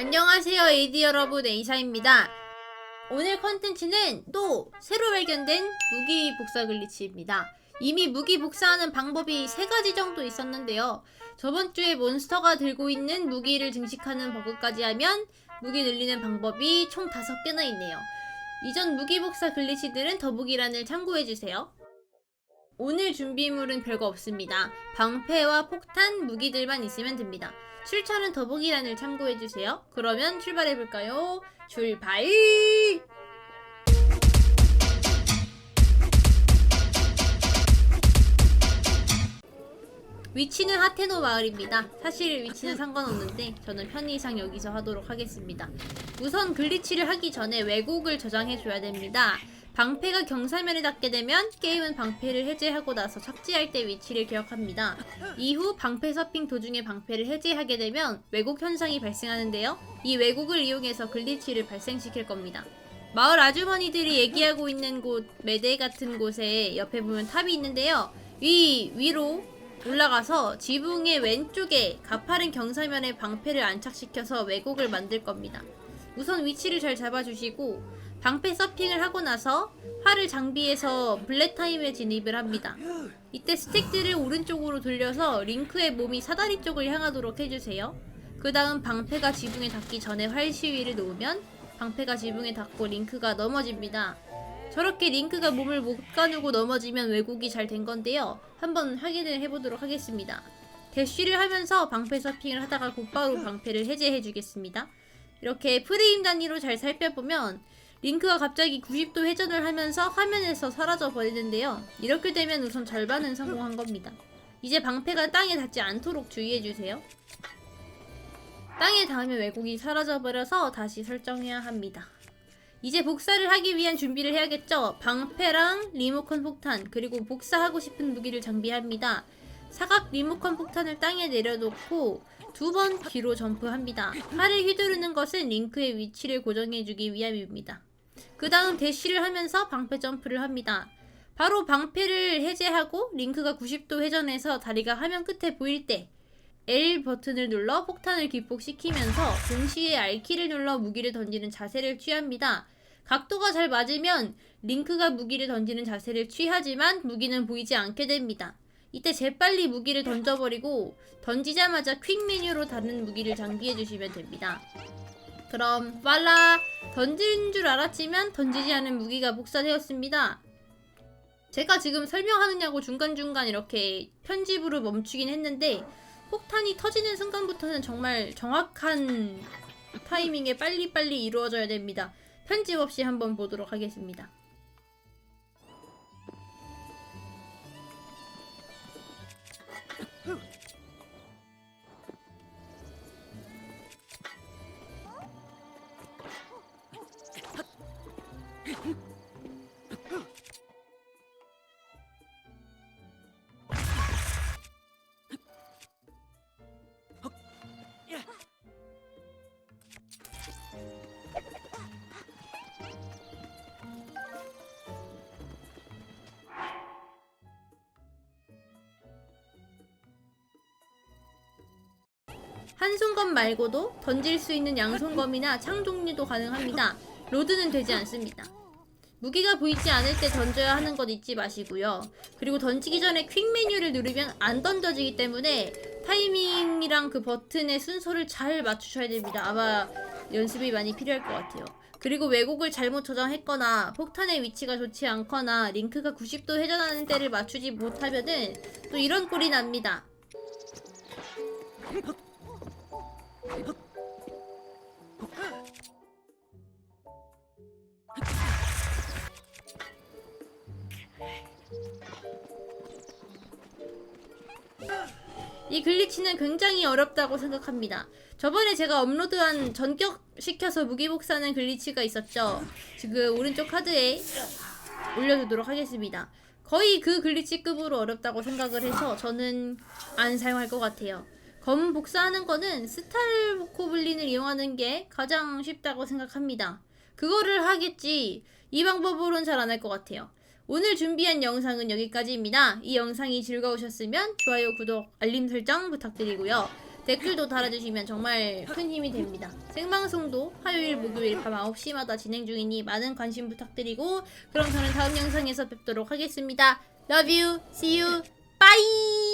안녕하세요 AD 여러분 에이사입니다. 오늘 컨텐츠는 또 새로 발견된 무기 복사 글리치입니다. 이미 무기 복사하는 방법이 세 가지 정도 있었는데요. 저번 주에 몬스터가 들고 있는 무기를 증식하는 버그까지 하면 무기 늘리는 방법이 총 다섯 개나 있네요. 이전 무기 복사 글리치들은 더보기란을 참고해주세요 오늘 준비물은 별거 없습니다. 방패와 폭탄, 무기들만 있으면 됩니다. 출처는 더보기란을 참고해주세요. 그러면 출발해볼까요? 출발! 위치는 하테노 마을입니다. 사실 위치는 상관없는데 저는 편의상 여기서 하도록 하겠습니다. 우선 글리치를 하기 전에 왜곡을 저장해줘야 됩니다. 방패가 경사면에 닿게 되면 게임은 방패를 해제하고 나서 착지할 때 위치를 기억합니다. 이후 방패 서핑 도중에 방패를 해제하게 되면 왜곡 현상이 발생하는데요. 이 왜곡을 이용해서 글리치를 발생시킬 겁니다. 마을 아주머니들이 얘기하고 있는 곳 매대 같은 곳에 옆에 보면 탑이 있는데요. 위 위로 올라가서 지붕의 왼쪽에 가파른 경사면에 방패를 안착시켜서 왜곡을 만들 겁니다. 우선 위치를 잘 잡아주시고 방패 서핑을 하고 나서 활을 장비해서 블랙타임에 진입을 합니다. 이때 스택들을 오른쪽으로 돌려서 링크의 몸이 사다리 쪽을 향하도록 해주세요. 그 다음 방패가 지붕에 닿기 전에 활 시위를 놓으면 방패가 지붕에 닿고 링크가 넘어집니다. 저렇게 링크가 몸을 못 가누고 넘어지면 왜곡이 잘 된 건데요. 한번 확인을 해보도록 하겠습니다. 대쉬를 하면서 방패 서핑을 하다가 곧바로 방패를 해제해 주겠습니다. 이렇게 프레임 단위로 잘 살펴보면 링크가 갑자기 90도 회전을 하면서 화면에서 사라져 버리는데요. 이렇게 되면 우선 절반은 성공한 겁니다. 이제 방패가 땅에 닿지 않도록 주의해 주세요. 땅에 닿으면 왜곡이 사라져 버려서 다시 설정해야 합니다. 이제 복사를 하기 위한 준비를 해야겠죠. 방패랑 리모컨 폭탄 그리고 복사하고 싶은 무기를 장비합니다. 사각 리모컨 폭탄을 땅에 내려놓고 두 번 뒤로 점프합니다. 팔을 휘두르는 것은 링크의 위치를 고정해주기 위함입니다. 그 다음 대쉬를 하면서 방패 점프를 합니다. 바로 방패를 해제하고 링크가 90도 회전해서 다리가 화면 끝에 보일 때 L 버튼을 눌러 폭탄을 기폭시키면서 동시에 R키를 눌러 무기를 던지는 자세를 취합니다. 각도가 잘 맞으면 링크가 무기를 던지는 자세를 취하지만 무기는 보이지 않게 됩니다. 이때 재빨리 무기를 던져버리고 던지자마자 퀵 메뉴로 다른 무기를 장비해 주시면 됩니다. 그럼 빨라 던진 줄 알았지만 던지지 않은 무기가 복사되었습니다. 제가 지금 설명하느냐고 중간중간 이렇게 편집으로 멈추긴 했는데 폭탄이 터지는 순간부터는 정말 정확한 타이밍에 빨리빨리 이루어져야 됩니다. 편집 없이 한번 보도록 하겠습니다. 한 손검 말고도 던질 수 있는 양손검이나 창 종류도 가능합니다. 로드는 되지 않습니다. 무기가 보이지 않을 때 던져야 하는 것 잊지 마시고요. 그리고 던지기 전에 퀵 메뉴를 누르면 안 던져지기 때문에 타이밍이랑 그 버튼의 순서를 잘 맞추셔야 됩니다. 아마 연습이 많이 필요할 것 같아요. 그리고 왜곡을 잘못 저장했거나 폭탄의 위치가 좋지 않거나 링크가 90도 회전하는 때를 맞추지 못하면은 또 이런 꼴이 납니다. 이 글리치는 굉장히 어렵다고 생각합니다. 저번에 제가 업로드한 전격시켜서 무기복사하는 글리치가 있었죠. 지금 오른쪽 카드에 올려두도록 하겠습니다. 거의 그 글리치급으로 어렵다고 생각을 해서 저는 안 사용할 것 같아요. 검 복사하는 거는 스탈코블린을 이용하는 게 가장 쉽다고 생각합니다. 그거를 하겠지 이 방법으로는 잘 안 할 것 같아요. 오늘 준비한 영상은 여기까지입니다. 이 영상이 즐거우셨으면 좋아요, 구독, 알림 설정 부탁드리고요. 댓글도 달아주시면 정말 큰 힘이 됩니다. 생방송도 화요일, 목요일 밤 9시마다 진행 중이니 많은 관심 부탁드리고 그럼 저는 다음 영상에서 뵙도록 하겠습니다. Love you. See you. Bye.